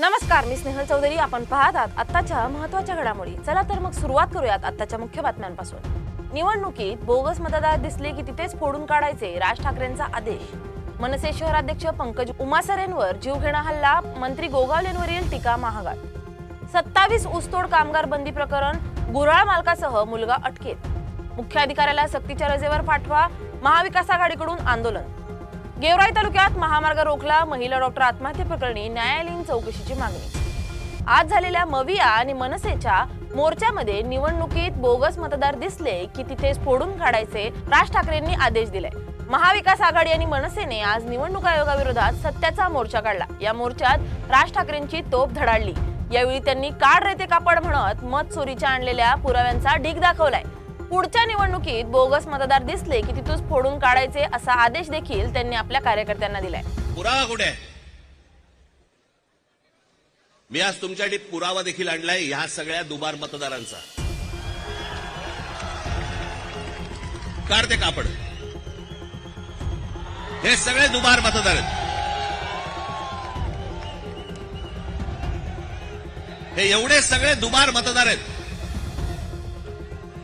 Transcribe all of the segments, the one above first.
नमस्कार मी स्नेहल चौधरी. आपण पाहत आहात आत्ताच्या महत्त्वाच्या घडामोडी. चला तर मग सुरुवात करूयात आत्ताच्या मुख्य बातम्यांपासून. निवडणुकीत बोगस मतदार दिसले की तिथेच फोडून काढायचे राज ठाकरेंचा आदेश. मनसे शहराध्यक्ष पंकज उमासरेंवर जीवघेणा हल्ला मंत्री गोगावलेंवरील टीका महागात सत्तावीस ऊसतोड कामगार बंदी प्रकरण गुराळ मालकासह मुलगा अटकेत. मुख्याधिकाऱ्याला सक्तीच्या रजेवर पाठवा महाविकास आघाडीकडून आंदोलन. गेवराई तालुक्यात महामार्ग रोखला महिला डॉक्टर आत्महत्येप्रकरणी न्यायालयीन चौकशीची मागणी. आज झालेल्या मविया आणि मनसेच्या मोर्चामध्ये निवडणुकीत बोगस मतदार दिसले की तिथेच फोडून काढायचे राज ठाकरेंनी आदेश दिले. महाविकास आघाडी आणि मनसेने आज निवडणूक आयोगाविरोधात सत्याचा मोर्चा काढला. या मोर्चात राज ठाकरेंची तोप धडाडली. यावेळी त्यांनी काढ रेते कापड म्हणत मत चोरीच्या आणलेल्या पुराव्यांचा ढीग दाखवलाय. पुढच्या निवडणुकीत बोगस मतदार दिसले की तिथून फोडून काढायचे असा आदेश देखील त्यांनी आपल्या कार्यकर्त्यांना दिलाय. पुरावा कुठे आहे? मी आज तुमच्यासाठी पुरावा देखील आणलाय ह्या सगळ्या दुबार मतदारांचा. काढते कापड. हे सगळे दुबार मतदार आहेत. हे एवढे सगळे दुबार मतदार आहेत.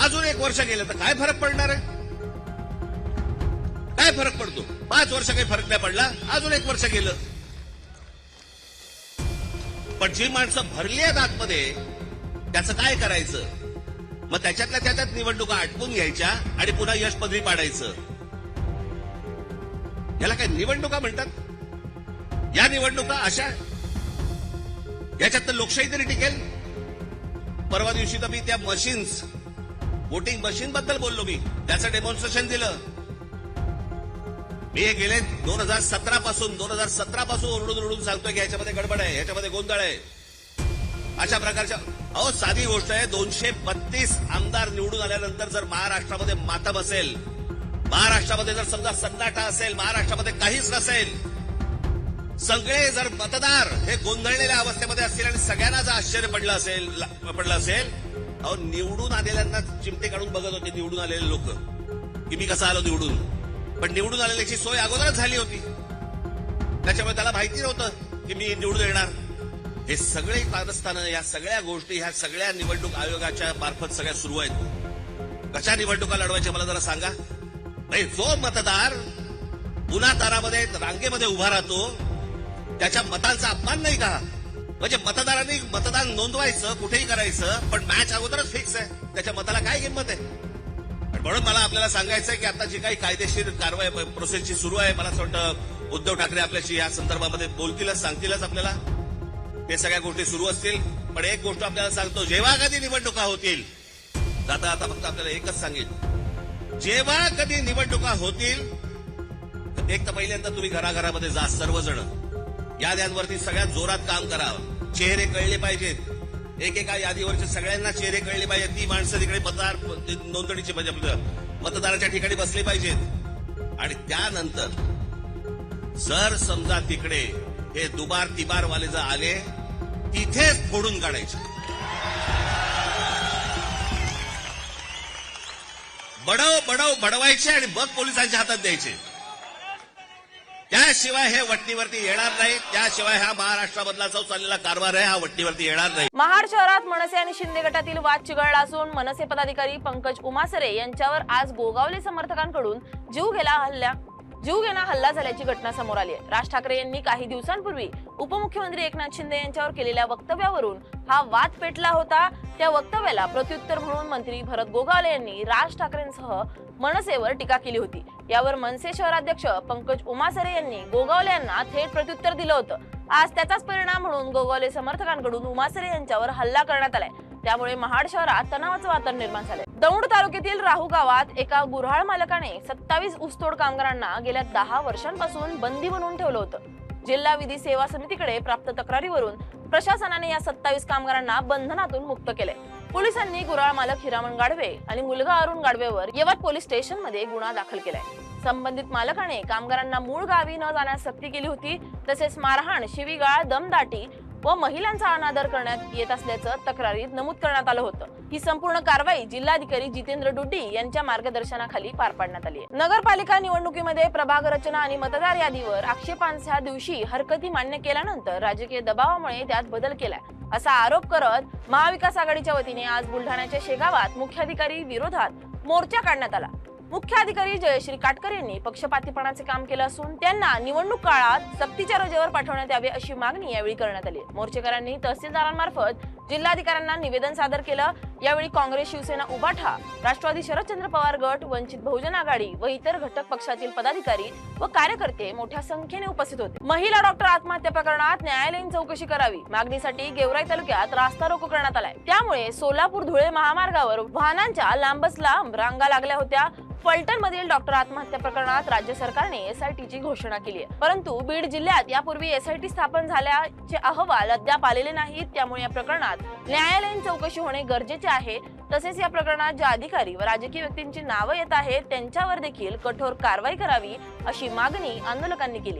अजून एक वर्ष गेलं तर काय फरक पडणार आहे? काय फरक पडतो? पाच वर्ष काही फरक नाही पडला अजून एक वर्ष गेलं. पण जी माणसं भरली आहेत आतमध्ये त्याचं काय करायचं? मग त्याच्यातल्या त्याच्यात निवडणुका आटपून घ्यायच्या आणि पुन्हा यश पदरी पाडायचं. याला काय निवडणुका म्हणतात? या निवडणुका अशा याच्यात तर लोकशाही तरी टिकेल. परवा दिवशी तर मी त्या मशीन्स वोटिंग मशीन बद्दल बोललो मी. त्याचं डेमॉन्स्ट्रेशन दिलं. मी हे गेले दोन हजार सतरा पासून दोन हजार सतरा पासून ओरडून ओरडून सांगतोय की याच्यामध्ये गडबड आहे याच्यामध्ये गोंधळ आहे. अशा प्रकारच्या अहो साधी गोष्ट आहे दोनशे बत्तीस आमदार निवडून आल्यानंतर जर महाराष्ट्रामध्ये मातम असेल महाराष्ट्रामध्ये जर समजा सन्नाटा असेल महाराष्ट्रामध्ये काहीच नसेल सगळे जर मतदार हे गोंधळलेल्या अवस्थेमध्ये असतील आणि सगळ्यांना जर आश्चर्य पडलं असेल पडलं असेल अहो निवडून आलेल्यांना चिमटे काढून बघत होते निवडून आलेले लोक. की मी कसा आलो निवडून? पण निवडून आलेल्याची सोय अगोदरच झाली होती. त्याच्यामुळे त्याला माहिती नव्हतं की मी निवडून येणार. हे सगळे कारस्थानं या सगळ्या गोष्टी ह्या सगळ्या निवडणूक आयोगाच्या मार्फत सगळ्या सुरू आहेत. कशा निवडणुका लढवायच्या मला जरा सांगा? नाही जो मतदार पुन्हा तारामध्ये रांगेमध्ये उभा राहतो त्याच्या मतांचा अपमान नाही का? म्हणजे मतदारांनी मतदान नोंदवायचं कुठेही करायचं पण मॅच अगोदरच फिक्स आहे. त्याच्या मताला काय किंमत आहे? म्हणून मला आपल्याला सांगायचं आहे की आता जी काही कायदेशीर कारवाई प्रोसेसची सुरू आहे मला असं वाटतं उद्धव ठाकरे आपल्याशी या संदर्भामध्ये बोलतीलच सांगतीलच आपल्याला. हे सगळ्या गोष्टी सुरू असतील पण एक गोष्ट आपल्याला सांगतो जेव्हा कधी निवडणुका होतील जाता आता फक्त आपल्याला एकच सांगेल जेव्हा कधी निवडणुका होतील एक तर पहिल्यांदा तुम्ही घराघरामध्ये जा सर्वजण. याद्यांवरती सगळ्यात जोरात काम करावं. चेहरे कळले पाहिजेत. एकेका यादीवरचे सगळ्यांना चेहरे कळले पाहिजेत. ती माणसं तिकडे मतदार नोंदणीचे म्हणजे आपलं मतदाराच्या ठिकाणी बसले पाहिजेत. आणि त्यानंतर जर समजा तिकडे हे दुबार तिबार वाले जर आले तिथेच फोडून काढायचे. बडव बडव बडवायचे आणि मग पोलिसांच्या हातात द्यायचे. त्याशिवाय हे वटणीवरती येणार नाही त्याशिवाय हा महाराष्ट्रामधला जो चाललेला कारभार आहे हा वटणीवरती येणार नाही. महाड शहरात मनसे आणि शिंदे गटातील वाद चिघळला असून मनसे पदाधिकारी पंकज उमासरे यांच्यावर आज गोगावले समर्थकांकडून जीव गेला हल्ला. जीव घेणा हल्ला झाल्याची घटना समोर आली आहे. राज ठाकरे यांनी काही दिवसांपूर्वी उपमुख्यमंत्री एकनाथ शिंदे यांच्यावर केलेल्या वक्तव्यावरून हा वाद पेटला होता. त्या वक्तव्याला प्रत्युत्तर म्हणून मंत्री भरत गोगावले यांनी राज ठाकरेंसह मनसेवर टीका केली होती. यावर मनसे शहराध्यक्ष पंकज उमासरे यांनी गोगावले यांना थेट प्रत्युत्तर दिलं होतं. आज त्याचाच परिणाम म्हणून गोगावले समर्थकांकडून उमासरे यांच्यावर हल्ला करण्यात आलाय. त्यामुळे महाड शहरात तणावाचं वातावरण निर्माण झालंय. दौंड तालुक्यातील राहू गावात एका गुऱ्हाळ मालकाने सत्तावीस ऊसतोड कामगारांना गेल्या दहा वर्षांपासून बंदी बनवून ठेवलं होतं. जिल्हा विधी सेवा समितीकडे प्राप्त तक्रारीवरून प्रशासनाने या सत्तावीस कामगारांना बंधनातून मुक्त केले पोलिसांनी गुराळ मालक हिरामण गाडवे आणि मुलगा अरुण गाडवेवर यवत पोलीस स्टेशनमध्ये गुन्हा दाखल केलाय. संबंधित मालकाने कामगारांना मूळ गावी न जाण्यास सक्ती केली होती तसेच मारहाण शिवीगाळ दमदाटी व महिलांचा अनादर करण्यात येत असल्याचं तक्रारीत नमूद करण्यात आलं होतं. ही संपूर्ण कारवाई जिल्हाधिकारी जितेंद्र डुड्डी यांच्या मार्गदर्शनाखाली पार पाडण्यात आली आहे. नगरपालिका निवडणुकीमध्ये प्रभाग रचना आणि मतदार यादीवर आक्षेपांच्या दिवशी हरकती मान्य केल्यानंतर राजकीय दबावामुळे त्यात बदल केलाय. असा आरोप करत महाविकास आघाडीच्या वतीने आज बुलढाण्याच्या शेगावात मुख्याधिकारी विरोधात मोर्चा काढण्यात आला. मुख्याधिकारी जयश्री काटकर यांनी पक्षपातीपणाचे काम केलं असून त्यांना निवडणूक काळात सक्तीच्या रजेवर पाठवण्यात यावे अशी मागणी यावेळी करण्यात आली. मोर्चेकरांनी तहसीलदारांमार्फत जिल्हाधिकाऱ्यांना निवेदन सादर केलं यावेळी काँग्रेस शिवसेना उभाठा राष्ट्रवादी शरदचंद्र पवार गट वंचित बहुजन आघाडी व इतर घटक पक्षातील पदाधिकारी व कार्यकर्ते मोठ्या संख्येने उपस्थित होते. महिला डॉक्टर आत्महत्या प्रकरणात न्यायालयीन चौकशी करावी. मागणीसाठी गेवराई तालुक्यात रास्ता रोको करण्यात आलाय. त्यामुळे सोलापूर धुळे महामार्गावर वाहनांच्या लांबच लांब रांगा लागल्या होत्या. फलटणमधील डॉक्टर आत्महत्या प्रकरणात राज्य सरकारने एसआयटीची घोषणा केली आहे. परंतु बीड जिल्ह्यात यापूर्वी एसआयटी स्थापन झाल्याचे अहवाल अद्याप आलेले नाहीत. त्यामुळे या प्रकरणात न्यायालयीन चौकशी होणे गरजेचे आहे. तसेच या प्रकरणात ज्या अधिकारी व राजकीय व्यक्तींची नावं येत आहेत त्यांच्यावर देखील कठोर कारवाई करावी अशी मागणी आंदोलकांनी केली आहे.